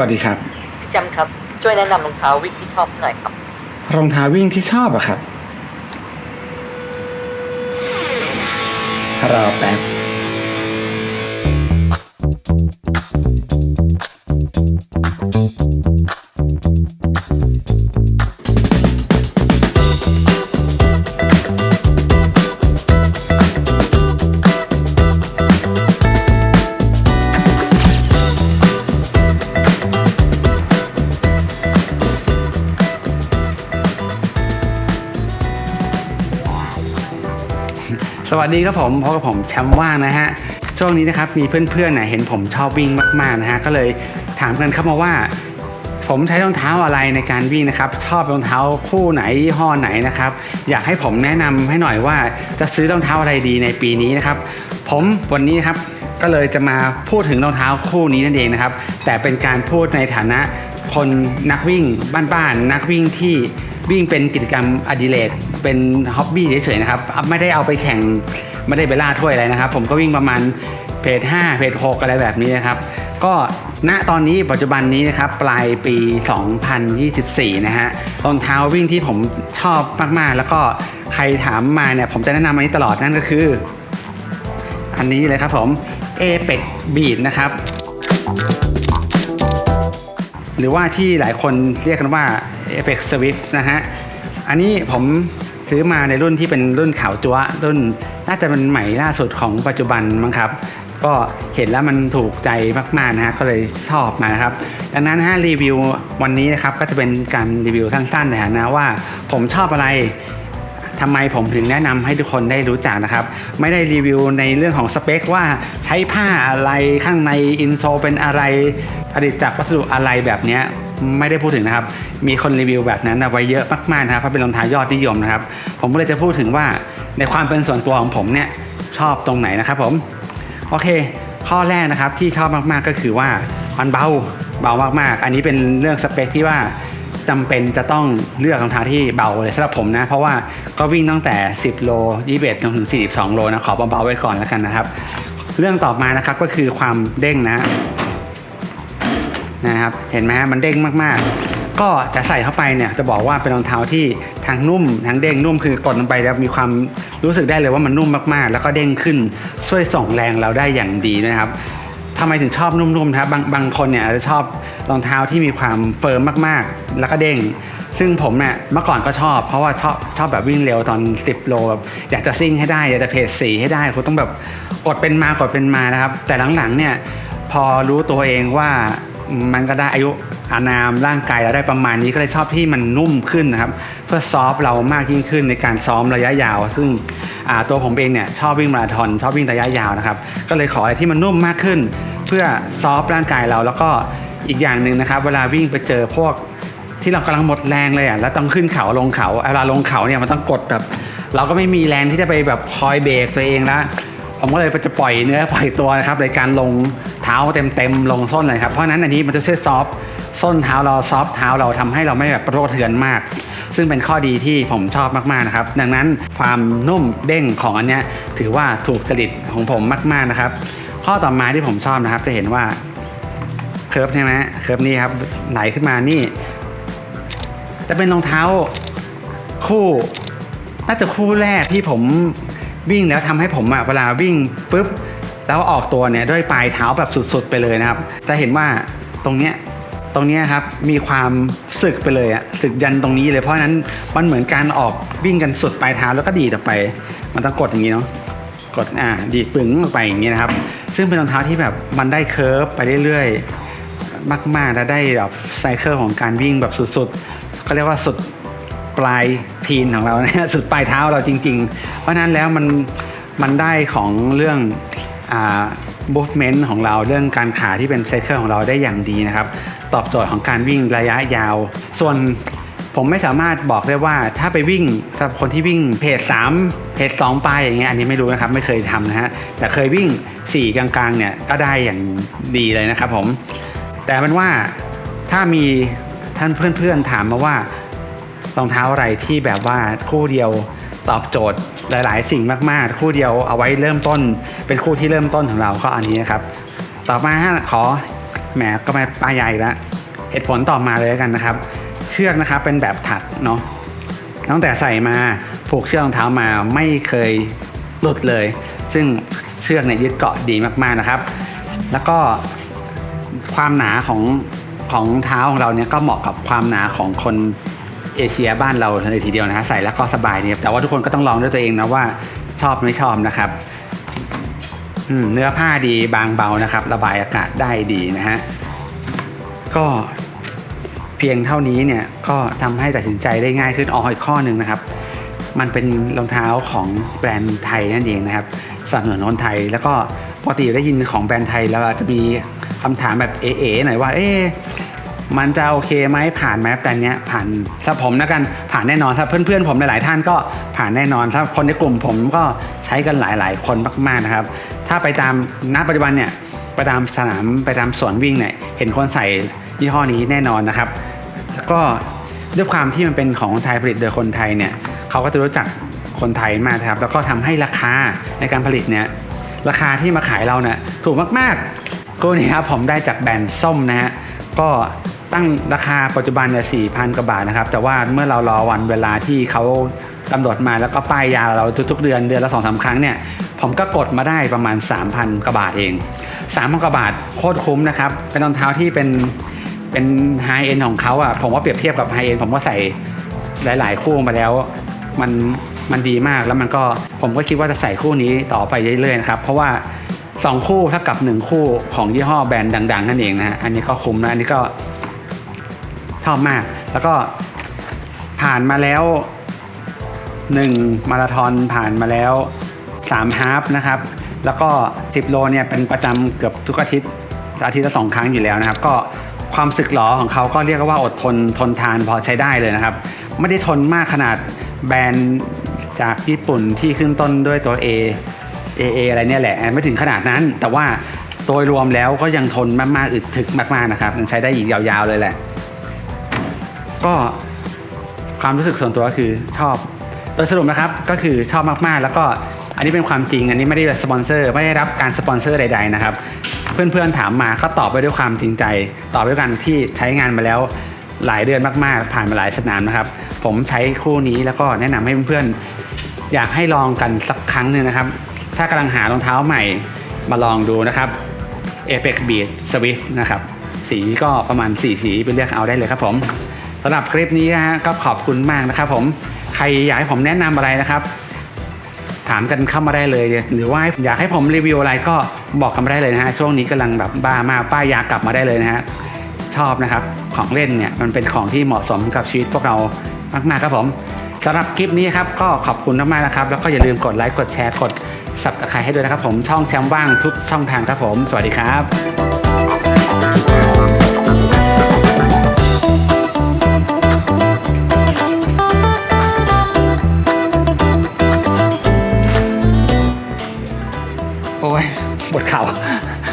วัสดีครับ พี่แจมครับ ช่วยแนะนำรองเท้าวิ่งที่ชอบหน่อยครับ รองเท้าวิ่งที่ชอบอะครับ รอแป๊บ วัสดีครับผมพบกับผมแชมป์ว่างนะฮะ ช่วงนี้นะครับมีเพื่อนๆนะเห็นผมชอบวิ่งมากๆนะฮะก็เลยถามกันเข้ามาว่า ผมใช้รองเท้าอะไรในการวิ่งนะครับ ชอบรองเท้าคู่ไหนยี่ห้อไหนนะครับ อยากให้ผมแนะนำให้หน่อยว่าจะซื้อรองเท้าอะไรดีในปีนี้นะครับ ผมวันนี้ครับก็เลยจะมาพูดถึงรองเท้าคู่นี้นั่นเองนะครับ แต่เป็นการพูดในฐานะคนนักวิ่งบ้านๆนักวิ่งที่ วิ่งเป็นกิจกรรมอดิเรกเป็นฮ็อบบี้เฉยๆนะครับ ไม่ได้เอาไปแข่งไม่ได้ไปล่าถ้วยอะไรนะครับ ผมก็วิ่งประมาณเพจ5เพจ6อะไรแบบนี้นะครับ ก็ณตอนนี้ปัจจุบันนี้นะครับ ปลายปี 2024 นะฮะรองเท้าวิ่งที่ผมชอบมากๆ แล้วก็ใครถามมาเนี่ย ผมจะแนะนำอันนี้ตลอดนั่นก็คือ อันนี้เลยครับผม Apex Beat นะครับ หรือว่าที่หลายคนเรียกกันว่า Apex Swift นะฮะ อันนี้ผมซื้อมาในรุ่นที่เป็นรุ่นขาวจั๊วรุ่นน่าจะเป็นใหม่ล่าสุดของปัจจุบันมั้งครับ ก็เห็นแล้วมันถูกใจมากๆนะฮะก็เลยชอบมาครับ ดังนั้นฮะรีวิววันนี้นะครับก็จะเป็นการรีวิวสั้นๆนะฮะนะว่าผมชอบอะไรทำไมผมถึงแนะนำให้ทุกคนได้รู้จักนะครับ ไม่ได้รีวิวในเรื่องของสเปคว่าใช้ผ้าอะไรข้างในอินโซเป็นอะไร ผลิตจากวัสดุอะไรแบบเนี้ย ไม่ได้พูดถึงนะครับ มีคนรีวิวแบบนั้นไว้เยอะมากๆนะครับเพราะเป็นรองเท้ายอดนิยมนะครับ ผมก็เลยจะพูดถึงว่าในความเป็นส่วนตัวของผมเนี่ยชอบตรงไหนนะครับผมโอเค ข้อแรกนะครับที่ชอบมากๆก็คือว่ามันเบาเบามากๆ อันนี้เป็นเรื่องสเปคที่ว่าจำเป็นจะต้องเลือกรองเท้าที่เบาเลยสำหรับผมนะ เพราะว่าก็วิ่งตั้งแต่ 10 โล 21จนถึง 42 โลนะ ขอเบาๆไว้ก่อนแล้วกันนะครับ เรื่องต่อมานะครับก็คือความเด้งนะ นะครับ เห็นไหมฮะมันเด้งมากๆ ก็จะใส่เข้าไปเนี่ยจะบอกว่าเป็นรองเท้าที่ทั้งนุ่มทั้งเด้งนุ่มคือกดลงไปแล้วมีความรู้สึกได้เลยว่ามันนุ่มมากๆ แล้วก็เด้งขึ้นช่วยส่งแรงเราได้อย่างดีนะครับทำไมถึงชอบนุ่มๆนะครับบางบางคนเนี่ยอาจจะชอบรองเท้าที่มีความเฟิร์มมากๆ แล้วก็เด้ง ซึ่งผมเนี่ยเมื่อก่อนก็ชอบ เพราะว่าชอบชอบแบบวิ่งเร็วตอน 10 โลแบบอยากจะซิ่งให้ได้ อยากจะเพจสีให้ได้คุณต้องแบบกดเป็นมากดเป็นมานะครับ แต่หลังๆเนี่ยพอรู้ตัวเองว่า มันก็ได้อายุอานามร่างกายเราได้ประมาณนี้ก็เลยชอบที่มันนุ่มขึ้นนะครับ เพื่อซอฟเรามากยิ่งขึ้นในการซ้อมระยะยาว ซึ่งตัวผมเองเนี่ยชอบวิ่งมาราธอนชอบวิ่งระยะยาวนะครับ ก็เลยขออะไรที่มันนุ่มมากขึ้น เพื่อซอฟร่างกายเราแล้วก็อีกอย่างหนึ่งนะครับ เวลาวิ่งไปเจอพวกที่เรากำลังหมดแรงเลยอะแล้วต้องขึ้นเขาลงเขาเวลาลงเขาเนี่ยมันต้องกดแบบ เราก็ไม่มีแรงที่จะไปแบบคอยเบรกตัวเองแล้ว ผมก็เลยจะปล่อยเนื้อปล่อยตัวนะครับในการลงเท้าเต็มๆลงส้นเลยครับเพราะนั้นอันนี้มันจะช่วยซอฟส้นเท้าเราซอฟเท้าเราทำให้เราไม่แบบโรเถือนมาก ซึ่งเป็นข้อดีที่ผมชอบมากๆนะครับ ดังนั้นความนุ่มเด้งของอันเนี้ยถือว่าถูกจริตของผมมากๆนะครับ ข้อต่อมาที่ผมชอบนะครับ จะเห็นว่าเคิร์ฟใช่ไหมเคิร์ฟนี่ครับไหลขึ้นมานี่ จะเป็นรองเท้าคู่น่าจะคู่แรกที่ผม วิ่งแล้วทำให้ผมอะเวลาวิ่งปุ๊บแล้วออกตัวเนี่ยด้วยปลายเท้าแบบสุดๆไปเลยนะครับ จะเห็นว่าตรงเนี้ยตรงเนี้ยครับมีความสึกไปเลยอะสึกยันตรงนี้เลยเพราะฉะนั้นมันเหมือนการออกวิ่งกันสุดปลายเท้าแล้วก็ดีดออกไป มันต้องกดอย่างนี้เนาะกดอ่าดีดปึงออกไปอย่างนี้นะครับ ซึ่งเป็นรองเท้าที่แบบมันได้เคิร์ฟไปเรื่อยๆมากๆและได้แบบไซเคิลของการวิ่งแบบสุดๆเขาเรียกว่าสุด ปลายทีนของเราสุดปลายเท้าเราจริง ๆ เพราะนั้นแล้วมันมันได้ของเรื่องอ่า movement ของเราเรื่องการขาที่เป็นไซเคิลของเราได้อย่างดีนะครับ ตอบโจทย์ของการวิ่งระยะยาว ส่วนผมไม่สามารถบอกได้ว่าถ้าไปวิ่งสำหรับคนที่วิ่งเพจ3เพจ2ไปอย่างเงี้ยอันนี้ไม่รู้นะครับไม่เคยทำนะฮะแต่เคยวิ่ง 4 กลางๆเนี่ยก็ได้อย่างดีเลยนะครับผม แต่เป็นว่าถ้ามีท่านเพื่อนๆถามมาว่า รองเท้าอะไรที่แบบว่าคู่เดียวตอบโจทย์หลาย ๆ สิ่งมากๆ คู่เดียวเอาไว้เริ่มต้น เป็นคู่ที่เริ่มต้นของเราก็อันนี้นะครับ ต่อมาขอแหมก็ม่ป้ายใหญ่ล้วเหตุผลต่อมาเลยกันนะครับ เชือกนะครับเป็นแบบถักเนาะตั้งแต่ใส่มาผูกเชือกรองเท้ามาไม่เคยหลุดเลย ซึ่งเชือกเนี่ยยึดเกาะดีมากๆนะครับ แล้วก็ความหนาของของเท้าของเราเนี่ยก็เหมาะกับความหนาของคน เอเชียบ้านเราเลยทีเดียวนะฮะใส่แล้วก็สบายดีแต่ว่าทุกคนก็ต้องลองด้วยตัวเองนะว่าชอบไม่ชอบนะครับเนื้อผ้าดีบางเบานะครับ ระบายอากาศได้ดีนะฮะก็เพียงเท่านี้เนี่ยก็ทำให้ตัดสินใจได้ง่ายขึ้นอ๋ออีกข้อหนึ่งนะครับ มันเป็นรองเท้าของแบรนด์ไทยนั่นเองนะครับสนับสนุนคนไทย แล้วก็ปกติได้ยินของแบรนด์ไทยแล้วจะมีคำถามแบบเอ๋ๆหน่อยว่า เอ๊ มันจะโอเคไหมผ่านไหมแต่เนี้ยผ่านถ้าผมนะกันผ่านแน่นอนถ้าเพื่อนๆผมหลายๆท่านก็ผ่านแน่นอน ถ้าคนในกลุ่มผมก็ใช้กันหลายๆ คนมากๆนะครับ ถ้าไปตามณปัจจุบันเนี่ยไปตามสนามไปตามสวนวิ่งเนี่ยเห็นคนใส่ยี่ห้อนี้แน่นอนนะครับแล้วก็ด้วยความที่มันเป็นของไทยผลิตโดยคนไทยเนี่ยเขาก็จะรู้จักคนไทยมากครับ แล้วก็ทำให้ราคาในการผลิตเนี่ยราคาที่มาขายเราเนี่ยถูกมากๆก็นี่ครับผมได้จากแบรนด์ส้มนะฮะก็ ตั้งราคาปัจจุบันเนี่ยสี่พันกว่าบาทนะครับ แต่ว่าเมื่อเรารอวันเวลาที่เขากำหนดมาแล้วก็ป้ายยาเราทุกๆเดือนเดือนละสองสาครั้งเนี่ยผมก็กดมาได้ประมาณ 3,000กว่าบาทเอง3,000กว่าบาทโคตรคุ้มนะครับเป็นรองเท้าที่เป็นเป็นไฮเอ็นของเขาอะผมว่าเปรียบเทียบกับไฮเอ็นผมก็ใส่หลาย ๆ คู่มาแล้ว มันมันดีมากแล้วมันก็ผมก็คิดว่าจะใส่คู่นี้ต่อไปเรื่อยๆนะครับเพราะว่า 2 คู่เท่ากับ 1 คู่ของยี่ห้อแบรนด์ดัง ๆ นั่นเองนะฮะอันนี้ก็คุ้มนะอันนี้ก็ ชอบมาก แล้วก็ผ่านมาแล้ว1มาราธอนผ่านมาแล้ว3ฮาล์ฟนะครับ แล้วก็ 10 โลเนี่ยเป็นประจำเกือบทุกอาทิตย์อาทิตย์ละสองครั้งอยู่แล้วนะครับ ก็ความสึกหรอของเขาก็เรียกว่าอดทนทนทานพอใช้ได้เลยนะครับ ไม่ได้ทนมากขนาดแบรนด์จากญี่ปุ่นที่ขึ้นต้นด้วยตัว A A A อะไรเนี่ยแหละ ไม่ถึงขนาดนั้น แต่ว่าโดยรวมแล้วก็ยังทนมากๆอึดถึกมากๆนะครับยังใช้ได้อีกยาวๆเลยแหละ ก็ความรู้สึกส่วนตัวก็คือชอบ โดยสรุปนะครับก็คือชอบมากๆ แล้วก็อันนี้เป็นความจริง อันนี้ไม่ได้สปอนเซอร์ไม่ได้รับการสปอนเซอร์ใด ๆ นะครับ เพื่อนๆถามมาก็ตอบไปด้วยความจริงใจ ตอบไปด้วยกันที่ใช้งานมาแล้วหลายเดือนมากๆ ผ่านมาหลายสนามนะครับ ผมใช้คู่นี้แล้วก็แนะนำให้เพื่อนๆอยากให้ลองกันสักครั้งหนึ่งนะครับ ถ้ากำลังหารองเท้าใหม่มาลองดูนะครับ Apex Beat Swift นะครับสีก็ประมาณ4สีไปเลือกเอาได้เลยครับผม สำหรับคลิปนี้นะฮะก็ขอบคุณมากนะครับ ผมใครอยากให้ผมแนะนำอะไรนะครับ ถามกันเข้ามาได้เลย หรือว่าอยากให้ผมรีวิวอะไรก็บอกกันมาได้เลยนะฮะช่วงนี้กำลังแบบบ้ามากป้ายยากลับมาได้เลยนะฮะชอบนะครับของเล่นเนี่ยมันเป็นของที่เหมาะสมกับชีวิตพวกเรามากๆครับผมสำหรับคลิปนี้ครับก็ขอบคุณมากๆนะครับ แล้วก็อย่าลืมกดไลค์กดแชร์กด subscribe ให้ด้วยนะครับผมช่องแชมป์ว่างทุกช่องทางครับผม สวัสดีครับ え?